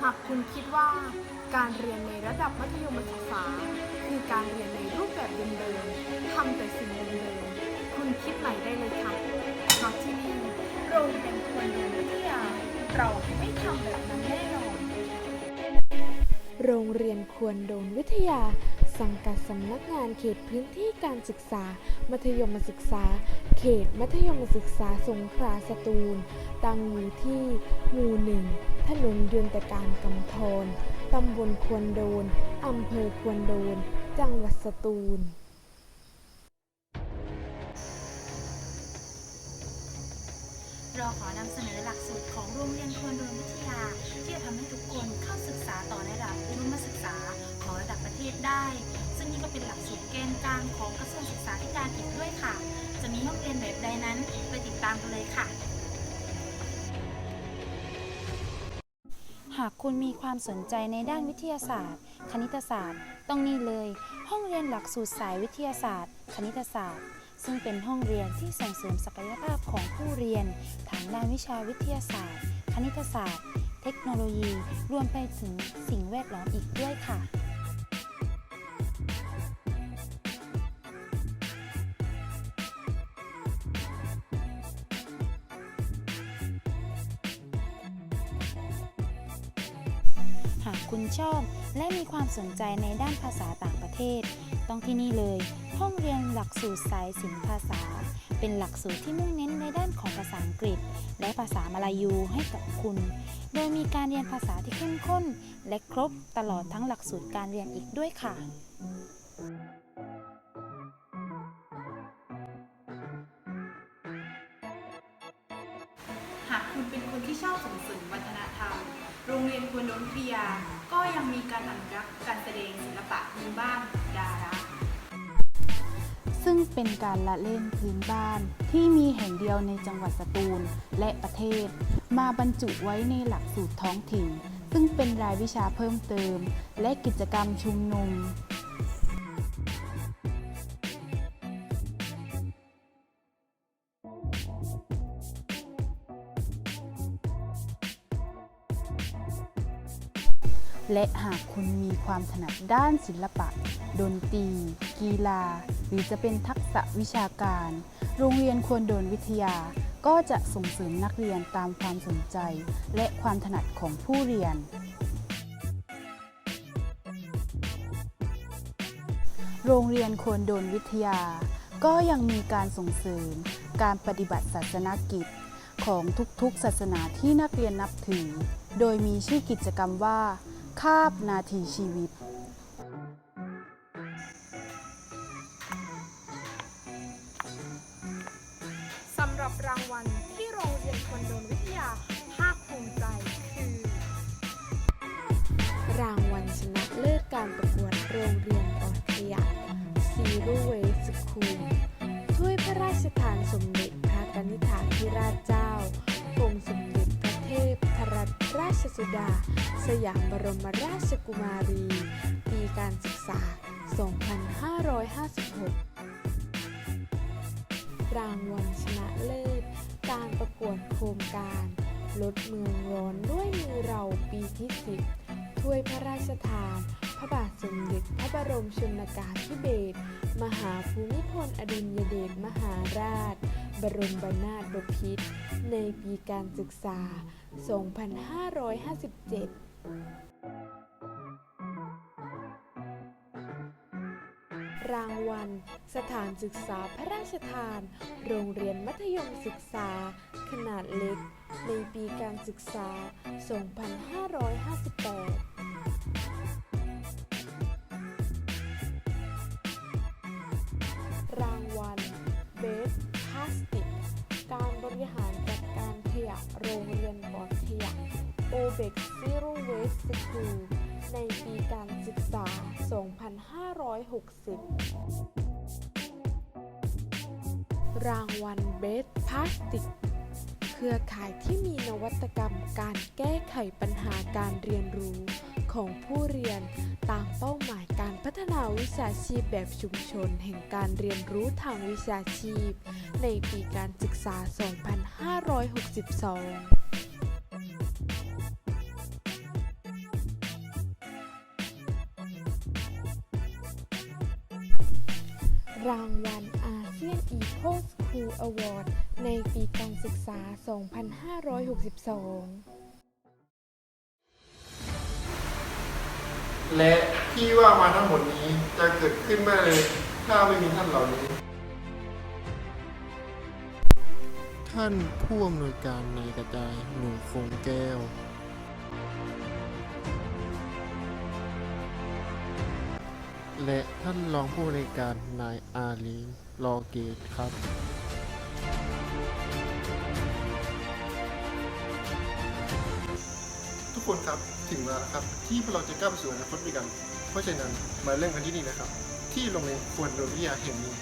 หากคุณคิดว่าการเรียนในระดับมัธยมศึกษา คือการเรียนในรูปแบบเดิมๆทำแต่สิ่งเดิมๆคุณคิดใหม่ได้เลยค่ะเพราะที่นี่โรงเรียนควรเรียนวิทยาเราไม่ทำแบบนั้นแน่นอน โรงเรียนควรโดนวิทยา สังกัดสำนักงานเขตพื้นที่การศึกษา มัธยมศึกษา เขตมัธยมศึกษาสงขลาสตูล ตั้งอยู่ที่หมู่หนึ่งถนนยนตการกำธรตำบลควรโดน อำเภอควรโดน จังหวัดสตูลเราขอนำเสนอหลักสูตรของโรงเรียนควรโดนวิทยา ที่จะทำให้ทุกคนเข้าศึกษา เกสูตรเกณฑ์กลางของกระทรวงศึกษาธิการอีกด้วยค่ะ จะมีห้องเรียนแบบใดนั้นไปติดตามกันเลยค่ะ หากคุณมีความสนใจในด้านวิทยาศาสตร์ คณิตศาสตร์ ต้องนี่เลย ห้องเรียนหลักสูตรสายวิทยาศาสตร์ คณิตศาสตร์ซึ่งเป็นห้องเรียนที่ส่งเสริมศักยภาพของผู้เรียนทางด้านวิชาวิทยาศาสตร์ คณิตศาสตร์ เทคโนโลยี รวมไปถึงสิ่งแวดล้อมอีกด้วยค่ะากคุณชอบ และมีความสนใจในด้านภาษาต่างประเทศ ต้องที่นี่เลย ห้องเรียนหลักสูตรสายศิลปภาษา เป็นหลักสูตรที่มุ่งเน้นในด้านของภาษาอังกฤษ และภาษามลายูให้กับคุณ โดยมีการเรียนภาษาที่เข้มข้น และครบตลอดทั้งหลักสูตรการเรียนอีกด้วยค่ะหากคุณเป็นคนที่ชอบส่งเสริมวัฒนธรรม โรงเรียนควรโดนวิทยา ก็ยังมีการอนุรักษ์การแสดงศิลปะพื้นบ้านดาราซึ่งเป็นการละเล่นพื้นบ้านที่มีแห่งเดียวในจังหวัดสตูลและประเทศ มาบรรจุไว้ในหลักสูตรท้องถิ่น ซึ่งเป็นรายวิชาเพิ่มเติม และกิจกรรมชุมนุม และหากคุณมีความถนัดด้านศิลปะ ดนตรี กีฬา หรือจะเป็นทักษะวิชาการ โรงเรียนควรโดนวิทยา ก็จะส่งเสริมนักเรียนตามความสนใจ และความถนัดของผู้เรียน โรงเรียนควรโดนวิทยา ก็ยังมีการส่งเสริม การปฏิบัติศาสนกิจของทุกๆ ศาสนาที่นักเรียนนับถือ โดยมีชื่อกิจกรรมว่า คาบนาทีชีวิต สำหรับรางวัลที่โรงเรียนควรโดนวิทยาภาคภูมิใจคือ รางวัลชนะเลิศการประกวดโรงเรียนปลอดขยะ Zero Waste School สสุดา สยามบรมราชกุมารี ปีการศึกษา 2556 รางวัลชนะเลิศ การประกวดโครงการ ลดเมืองร้อนด้วยมือเราปีที่ 10 ถ้วยพระราชทาน ระบาทสมเด็จพระบรมชนกาธิเบศรมหาภูมิพลอดุลยเดชมหาราช บรมนาถบพิตรในปีการศึกษา 2557 รางวัล สถานศึกษาพระราชทาน โรงเรียนมัธยมศึกษา ขนาดเล็ก ในปีการศึกษา 2558 o b e x Zero Waste School ในปีการศึกษา 2560 รางวัลเบสพลาสติกเครือข่ายที่มีนวัตกรรมการแก้ไขปัญหาการเรียนรู้ของผู้เรียนตามเป้าหมายการพัฒนาวิชาชีพแบบชุมชนแห่งการเรียนรู้ทางวิชาชีพ ในปีการศึกษา 2562 รางวัลอาเซียนอีโคสคูลอวอร์ดในปีการศึกษา 2562 และที่ว่ามาทั้งหมดนี้จะเกิดขึ้นไม่เลยถ้าไม่มีท่านเหล่านี้ ท่านผู้อำนวยการในกระจายหนูคงแก้ว และท่านรองผู้อำนวยการนายอาลีลอเกตครับทุกคนครับถึงเวลาแล้วครับ ที่พวกเราจะก้าวไปสู่อนาคตด้วยกัน เพราะฉะนั้นมาเริ่มกันที่นี่นะครับ ที่โรงเรียนควรโดนวิทยาแห่งนี้